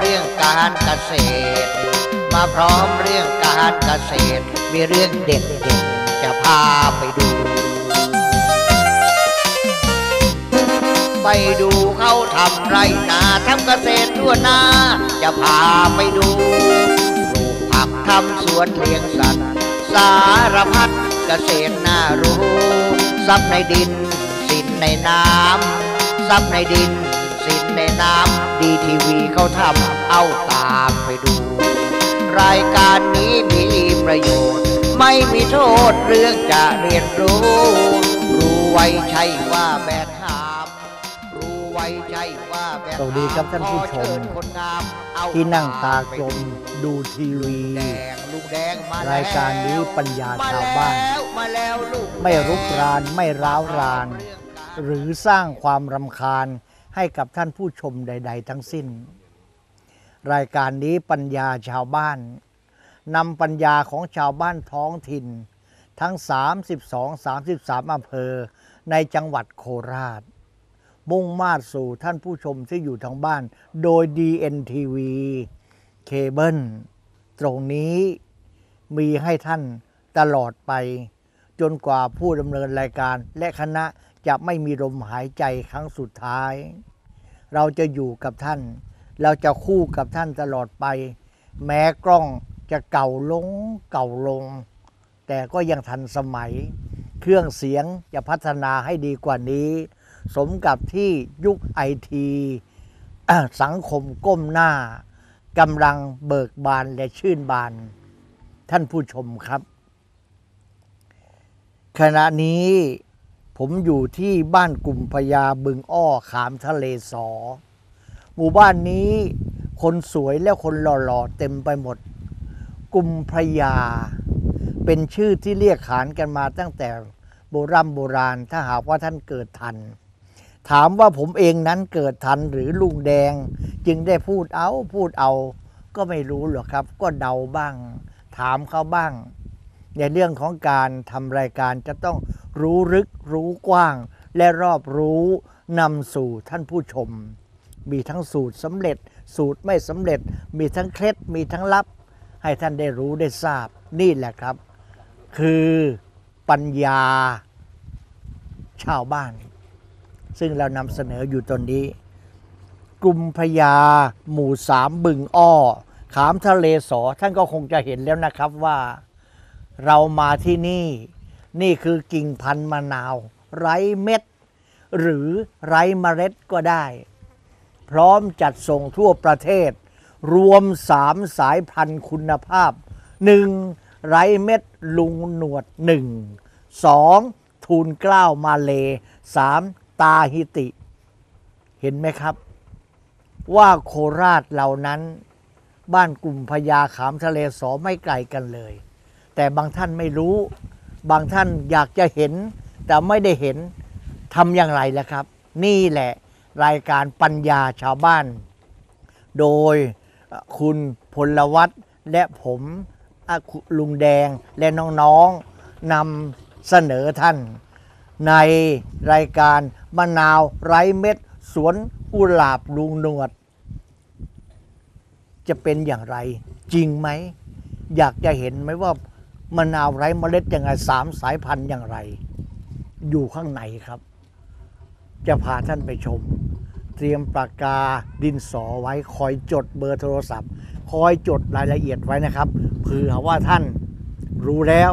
มเรื่องการเกษตร มาพร้อมเรื่องการเกษตร มีเรื่องเด็ดๆจะพาไปดู ไปดูเขาทำไรนาทำเกษตรทั่วนาจะพาไปดูปลูกผักทำสวนเลี้ยงสัตว์ สารพัดเกษตรน่ารู้ทรัพย์ในดินสินในน้ำทรัพย์ในดิน นในน้ำดีทีวีเขาทำเอาตามไปดู รายการนี้มีประโยชน์ ไม่มีโทษเรื่องจะเรียนรู้ รู้ไว้ใช่ว่าแบกหามรู้ไว้ใช่ว่าแบกหามสวัสดีครับท่านผู้ชมขอเญคนงามเอาที่นั่งตากลมดูทีวีแดงลูกแดงมาแล้วรายการนี้ปัญญาชาวบ้านมแล้วมาแล้วลูกไม่รุกรานไม่ร้าวราน หรือสร้างความรำคาญ ให้กับท่านผู้ชมใด ๆ ทั้งสิ้น รายการนี้ปัญญาชาวบ้านนำปัญญาของชาวบ้านท้องถิ่น ทั้ง 32-33อำเภอในจังหวัดโคราช มุ่งมาดสู่ท่านผู้ชมที่อยู่ทางบ้าน โดย DNTV เคเบิลตรงนี้มีให้ท่านตลอดไป จนกว่าผู้ดำเนินรายการและคณะ จะไม่มีลมหายใจครั้งสุดท้าย เราจะอยู่กับท่าน เราจะคู่กับท่านตลอดไป แม้กล้องจะเก่าลงเก่าลง แต่ก็ยังทันสมัย เครื่องเสียงจะพัฒนาให้ดีกว่านี้ สมกับที่ยุคไอทีสังคมก้มหน้ากำลังเบิกบานและชื่นบาน ท่านผู้ชมครับ ขณะนี้ ผมอยู่ที่บ้านกลุ่มพญาบึงอ้อขามทะเลสอ หมู่บ้านนี้คนสวยและคนหล่อๆเต็มไปหมด กลุ่มพญา เป็นชื่อที่เรียกขานกันมาตั้งแต่โบรโบราณถ้าหากว่าท่านเกิดทัน ถามว่าผมเองนั้นเกิดทันหรือลุงแดง จึงได้พูดเอาพูดเอา ก็ไม่รู้หรอกครับ ก็เดาบ้าง ถามเขาบ้าง ในเรื่องของการทำรายการจะต้องรู้ลึกรู้กว้าง และรอบรู้นำสู่ท่านผู้ชม มีทั้งสูตรสำเร็จ สูตรไม่สำเร็จ มีทั้งเคล็ดมีทั้งลับ ให้ท่านได้รู้ได้ทราบนี่แหละครับ คือปัญญาชาวบ้าน ซึ่งเรานำเสนออยู่ตอนนี้ กลุ่มพญาหมู่สามบึงอ้อ ขามทะเลสอท่านก็คงจะเห็นแล้วนะครับว่า เรามาที่นี่ นี่คือกิ่งพันธุ์มะนาว ไร้เม็ด หรือไร้เมล็ดก็ได้ พร้อมจัดส่งทั่วประเทศ รวมสามสายพันธุ์คุณภาพ 1. ไร้เม็ดลุงหนวด 1 2. ทูลเกล้าวมาเล 3. ตาฮิติ เห็นไหมครับ ว่าโคราชเหล่านั้น บ้านกลุ่มพญาขามทะเลสอไม่ไกลกันเลย แต่บางท่านไม่รู้ บางท่านอยากจะเห็น แต่ไม่ได้เห็นทำอย่างไรล่ะครับ นี่แหละรายการปัญญาชาวบ้าน โดยคุณพลวัตและผมลุงแดงและน้องๆนำเสนอท่าน ในรายการมะนาวไร้เม็ด สวนกุหลาบลุงหนวด จะเป็นอย่างไรจริงไหม อยากจะเห็นไหมว่า มะนาวไร้เมล็ดยังไงสามสายพันธุ์อย่างไร อยู่ข้างในครับ จะพาท่านไปชม เตรียมปากกาดินสอไว้คอยจดเบอร์โทรศัพท์ คอยจดรายละเอียดไว้นะครับเผื่อว่าท่านรู้แล้ว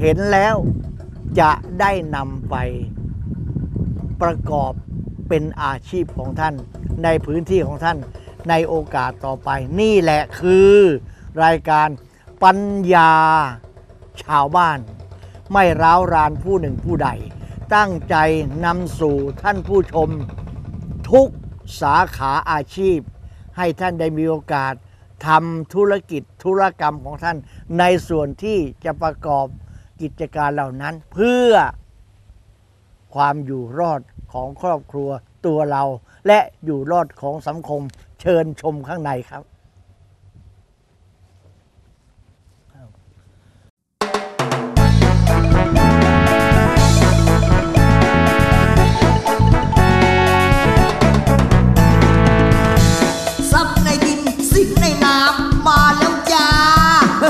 เห็นแล้วจะได้นำไปประกอบเป็นอาชีพของท่าน ในพื้นที่ของท่านในโอกาสต่อไป นี่แหละคือรายการปัญญา ชาวบ้าน ไม่ร้าวรานผู้หนึ่งผู้ใด ตั้งใจนำสู่ท่านผู้ชม ทุกสาขาอาชีพ ให้ท่านได้มีโอกาสทำธุรกิจธุรกรรมของท่าน ในส่วนที่จะประกอบกิจการเหล่านั้นเพื่อความอยู่รอดของครอบครัวตัวเรา และอยู่รอดของสังคมเชิญชมข้างในครับ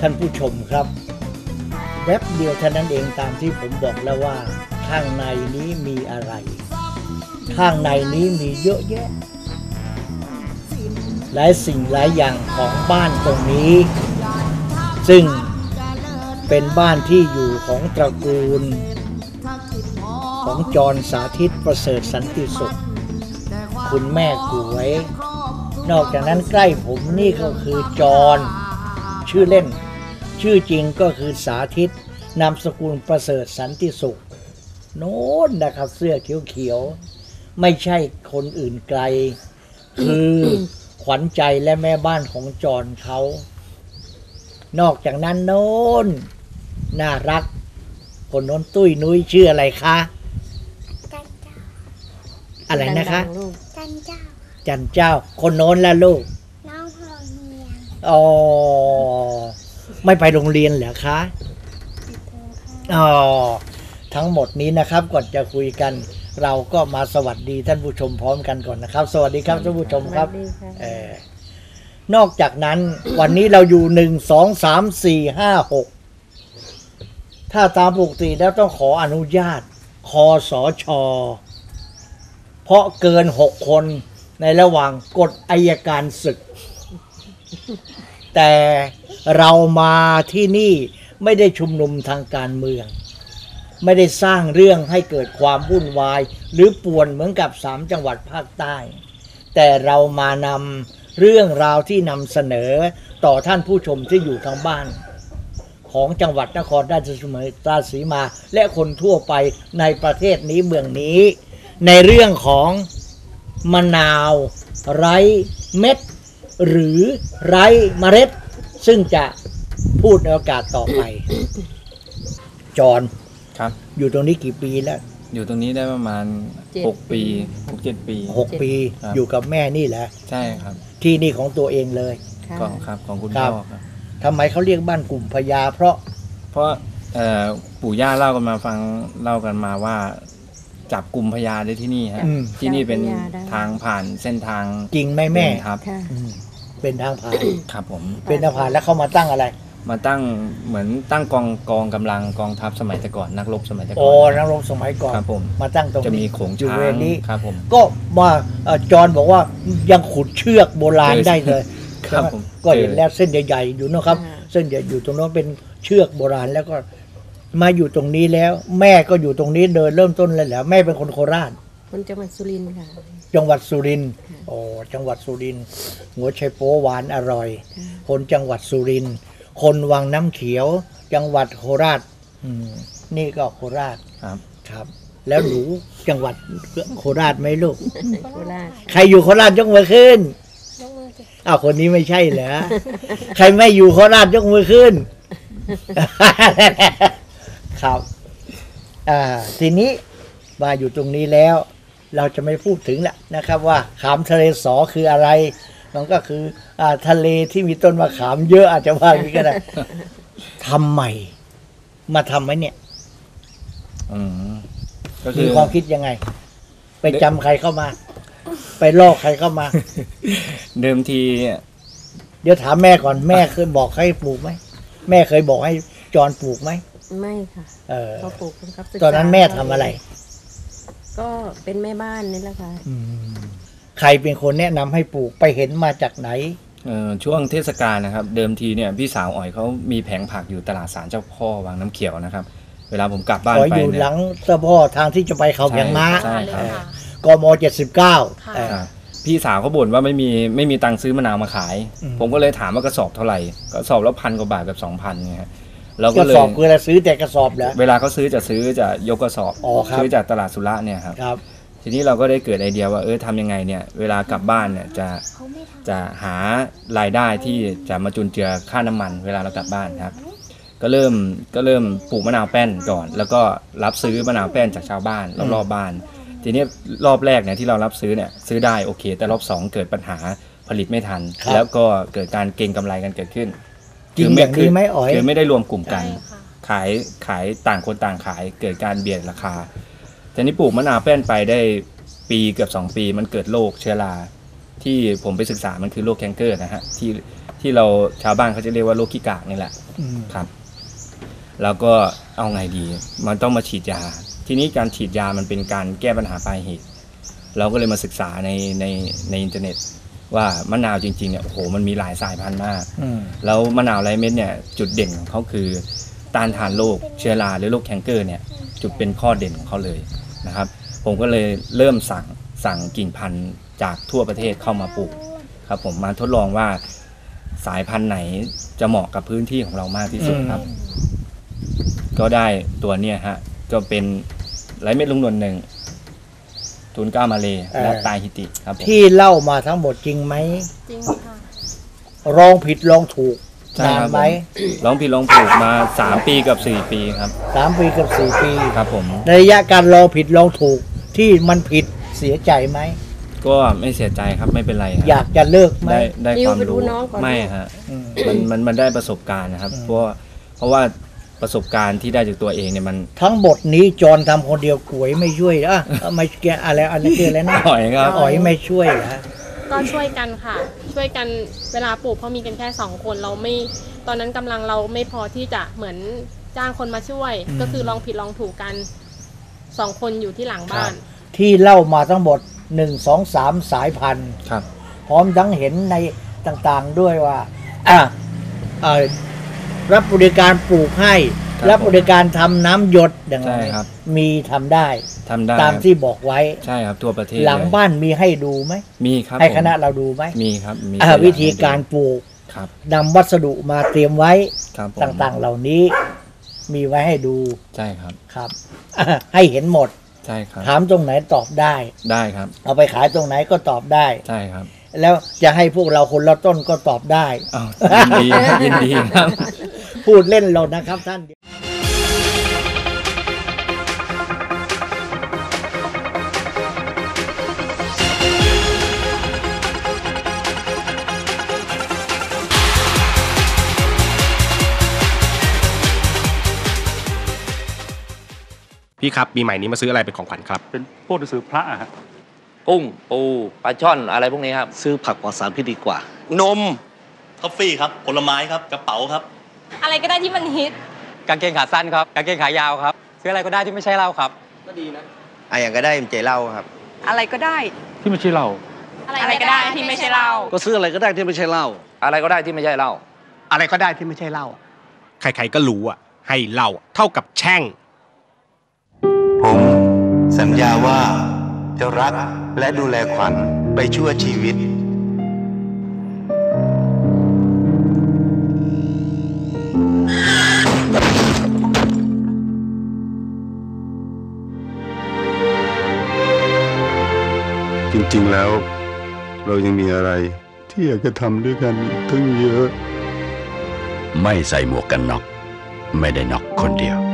ท่านผู้ชมครับแวบเดียวเท่านั้นเองตามที่ผมบอกแล้วว่า ข้างในนี้มีอะไร ข้างในนี้มีเยอะแยะ หลายสิ่งหลายอย่างของบ้านตรงนี้ ซึ่งเป็นบ้านที่อยู่ของตระกูล ของจรสาธิตประเสริฐสันติสุข คุณแม่กวย นอกจากนั้นใกล้ผมนี่ก็คือจร ชื่อเล่น ชื่อจริงก็คือสาธิต นามสกุลประเสริฐสันติสุข โน้นนะครับ เสื้อเขียวๆ ไม่ใช่คนอื่นไกล คือขวัญใจและแม่บ้านของจรเขา นอกจากนั้นโน้น น่ารัก คนโน้นตุ้ยนุ้ยชื่ออะไรคะจันเจ้าอะไรนะคะ จันเจ้า จันเจ้า คนโน้นละลูก น้องโรงเรียน อ๋อ ไม่ไปโรงเรียนเหรอคะ อ๋อ ทั้งหมดนี้นะครับ ก่อนจะคุยกัน เราก็มาสวัสดีท่านผู้ชมพร้อมกันก่อนนะครับ สวัสดีครับท่านผู้ชมครับสวัสดีค่ะเออนอกจากนั้น วันนี้เราอยู่หนึ่งสองสามสี่ห้าหกถ้าตามปกติแล้วต้องขออนุญาตคอสอชอเพราะเกินหกคนในระหว่างกฎอายการศึก แต่เรามาที่นี่ไม่ได้ชุมนุมทางการเมือง ไม่ได้สร้างเรื่องให้เกิดความวุ่นวาย หรือป่วนเหมือนกับสามจังหวัดภาคใต้ แต่เรามานำเรื่องราวที่นำเสนอต่อท่านผู้ชมที่อยู่ทางบ้าน ของจังหวัดนครราชสีมา และคนทั่วไปในประเทศนี้เมืองนี้ ในเรื่องของมะนาวไร้เม็ด หรือไร้เมล็ด ซึ่งจะพูดในโอกาสต่อไป จอนครับ อยู่ตรงนี้กี่ปีแล้วอยู่ตรงนี้ได้ประมาณ เจ็ด 6 ปี 6 7 ปี หกปีครับ อยู่กับแม่นี่แหละ ใช่ครับที่นี่ของตัวเองเลยค่ะของครับของคุณครัพ่บอครับ ทำไมเขาเรียกบ้านกลุ่มพญาเพราะเพราะเอ่อปู่ย่าเล่ากันมาฟังเล่ากันมาว่า จับกลุ่มพญาได้ที่นี่ฮะอืม ที่นี่เป็นจับพญาได้ ทางผ่านเส้นทางจริงไหมแม่เดินครับ ค่ะ อืมเป็นทางผ่าน ครับผมเป็นทางผ่านแล้วเขามาตั้งอะไรมาตั้งเหมือนตั้งกองกองกำลังกองทัพสมัยแต่ก่อนนักรบสมัยแต่ก่โอ้อนนักรบสมัยก่อน ครับผม มาตั้งตรงจะมีนี้โขงอยู่ช้าเวงรนี้ ครับผมก็มาเอ่อจอนบอกว่ายังขุดเชือกโบราณเจอได้เลยครับใช่ไหมผมก็เห็นเจอแล้วเส้นใหญ่ๆอยู่นะครับ อ่า เส้นใหญ่อยู่ตรงนั้นเป็นเชือกโบราณแล้วก็ มาอยู่ตรงนี้แล้ว แม่ก็อยู่ตรงนี้เดินเริ่มต้นเลยแหละแม่เป็นคนโคราชคนจังหวัดสุรินทร์ค่ะ จังหวัดสุรินทร์โอ้จังหวัดสุรินทร์หัวไชโป๊หวานอร่อย คนจังหวัดสุรินทร์คนวังน้ำเขียว จังหวัดโคราชอืมนี่ก็โคราชครับครับ แล้วหนูจังหวัดโคราชไหมลูก โคราชใครอยู่โคราชยกมือขึ้นอ้าวคนนี้ไม่ใช่เหรอ ใครไม่อยู่โคราชยกมือขึ้น ครับอ่าทีนี้มาอยู่ตรงนี้แล้ว เราจะไม่พูดถึงแหละนะครับว่าขามทะเลสอคืออะไร มันก็คืออ่าทะเลที่มีต้นมะขามเยอะอาจจะว่าอย่างนี้ก็ได้ทำใหม่ มาทำไหมเนี่ยอืมก็คืมีอความคิดยังไง ไปจำใครเข้ามา ไปลอกใครเข้ามา เดิมที เดี๋ยวถามแม่ก่อนแม่เคยบอกให้ปลูกไหมแม่เคยบอกให้จอนปลูกไหม ไม่ค่ะเออก็ปลูกเป็นครับศึกษาตอนนั้นแม่ทำอะไร ก็เป็นแม่บ้านนี่แหละค่ะ อืมใครเป็นคนแนะนำให้ปลูกไปเห็นมาจากไหน เอ่อช่วงเทศกาลนะครับ เดิมทีเนี่ยพี่สาวอ๋อยเขามีแผงผักอยู่ตลาดสารเจ้าพ่อวังน้ำเขียวนะครับ เวลาผมกลับบ้านขอไปอยู่เนี่หยลังเจ้าพ่อทางที่จะไปเขาเพียงม้าใช่ครับกมเจ็ดสิบเก้าครับพี่สาวเขาบ่นว่าไม่มีไม่มีตังค์ซื้อมะนาวมาขาย อืม ผมก็เลยถามว่ากระสอบเท่าไหร่กระสอบละพันกว่าบาทกับสองพันไงฮะ เรากก็ระเลสยอบคืออะไรซื้อแต่กระสอบเหรอ เวลาเขาซื้อจะซื้อจะยกกระสอบอ๋อครับ ซื้อจากตลาดสุระเนี่ยครับครับ ทีนี้เราก็ได้เกิดไอเดียว่าเออทำยังไงเนี่ยเวลากลับบ้านเนี่ยจะจะหารายได้ที่จะมาจุนเจือค่าน้ำมัน เวลาเรากลับบ้านครับ ก็เริ่มก็เริ่มปลูกมะนาวแป้นก่อน แล้วก็รับซื้อมะนาวแป้นจากชาวบ้านรอบๆบ้าน ทีนี้รอบแรกเนี่ยที่เรารับซื้อเนี่ยซื้อได้โอเค แต่รอบสองเกิดปัญหาผลิตไม่ทัน ครับ แล้วก็เกิดการเก็งกำไรกันเกิดขึ้น จริงอย่างนี้ไหมอ๋อยคือไม่ได้รวมกลุ่มกัน ขายขายต่างคนต่างขายเกิดการเบียดราคาทีนี้ปลูกมะนาวแป้นไปได้ปีเกือบสองปีมันเกิดโรคเชื้อราที่ผมไปศึกษามันคือโรคแคนเกอร์นะฮะที่ที่เราชาวบ้านเขาจะเรียกว่าโรคขี้กากนี่แหละอืมครับแล้วก็เอาไงดี มันต้องมาฉีดยา ทีนี้การฉีดยามันเป็นการแก้ปัญหาปลายเหตุ เราก็เลยมาศึกษาในในในอินเทอร์เน็ต ว่ามะนาวจริงๆเนี่ยโอ้โหมันมีหลายสายพันธุ์มากอืมแล้วมะนาวไรเม็ดเนี่ยจุดเด่นของเขาคือต้านทานโรคเชื้อราหรือโรคแคนเกอร์เนี่ยจุดเป็นข้อเด่นของเขาเลยนะครับ ผมก็เลยเริ่มสั่งสั่งกิ่งพันธุ์จากทั่วประเทศเข้ามาปลูกครับ ผมมาทดลองว่าสายพันธุ์ไหนจะเหมาะกับพื้นที่ของเรามากที่สุดครับ ก็ได้ตัวเนี่ยฮะก็เป็นไรเม็ดลุงนวลหนึ่ง ทูนเก้ามาเลและตายฮิติครับผมที่เล่ามาทั้งหมดจริงไหมจริงค่ะ ลองผิดลองถูกใช่นานครับไหมผมร้องผิดร้องถูกมาสามปีกับสี่ปีครับสามปีกับสี่ปี ครับผมในระยะการลองผิดลองถูกที่มันผิดเสียใจไหม ก็ไม่เสียใจครับไม่เป็นไรครับอยากจะเลิกไหม ได้ได้ดิวความไปดูรู้น้องก่อน ไม่ลูกฮะ อืม มันมันมันได้ประสบการณ์นะครับอืมเพราะว่าเพราะว่า ประสบการณ์ที่ได้จากตัวเองเนี่ยมันทั้งหมดนี้จรทำคนเดียวกวยไม่ช่วยอะไม่แกอะไรอะไรคืออะไรนะอร่อยครับอ๋อยไม่ช่วยเหรอก็ช่วยกันค่ะ ช่วยกันเวลาปลูกเพราะมีกันแค่สองคนเราไม่ตอนนั้นกำลังเราไม่พอที่จะเหมือนจ้างคนมาช่วย ก็คือลองผิดลองถูกกันสองคนอยู่ที่หลังบ้าน ที่เล่ามาทั้งหมดหนึ่งสองสามสายพันธุ์ครับพร้อมทั้งเห็นในต่างๆด้วยว่าอะเอ่อ รับบริการปลูกให้ ครับรับบริการทำน้ำหยดอย่างไรใช่ครับ มีทำได้ทำได้ตามครับที่บอกไว้ ใช่ครับทั่วประเทศหลังเยบ้านมีให้ดูไหมมีครับให้ผมคณะเราดูไหมมีครับมีอะตัวอย่งวิธีการปลูกครับนำวัสดุมาเตรียมไว้ครับผมต่างๆเหล่านี้ มีไว้ให้ดูใช่ครับ ครับอะให้เห็นหมด ใช่ครับ ถามตรงไหนตอบได้ ได้ครับ เอาไปขายตรงไหนก็ตอบได้ ใช่ครับ แล้วจะให้พวกเราคนละต้นก็ตอบได้ อ้าวยินดียินดีครับ พูดเล่นเรานะครับท่านพี่ครับปีใหม่นี้มาซื้ออะไรเป็นของขวัญครับ เป็นพวกหนังสือพระอะฮะ กุ้งปูปลาช่อนอะไรพวกนี้ครับ ซื้อผักปลอดสารพิษดีกว่า นมทอฟฟี่ครับผลไม้ครับกระเป๋าครับ อะไรก็ได้ที่มันฮิต กางเกงขาสั้นครับ กางเกงขายาวครับ ซื้ออะไรก็ได้ที่ไม่ใช่เหล้าครับอะอย่างก็ได้เจเหล้าครับ อะไรก็ได้ ที่ไม่ใช่เรา อะไรก็ได้ที่ไม่ใช่เรา ก็ซื้ออะไรก็ได้ที่ไม่ใช่เหล้าอะไรก็ได้ที่ไม่ใช่เหล้าอะไรก็ได้ที่ไม่ใช่เหล้าใครๆก็รู้อะ ให้เหล้าเท่ากับแช่ง ผมสัญญาว่า จะรักและดูแลขวัญไปชั่วชีวิต จริงๆแล้ว เรายังมีอะไรที่อยากจะทำด้วยกันอีกตั้งเยอะ ไม่ใส่หมวกกันน็อก ไม่ได้น็อกคนเดียว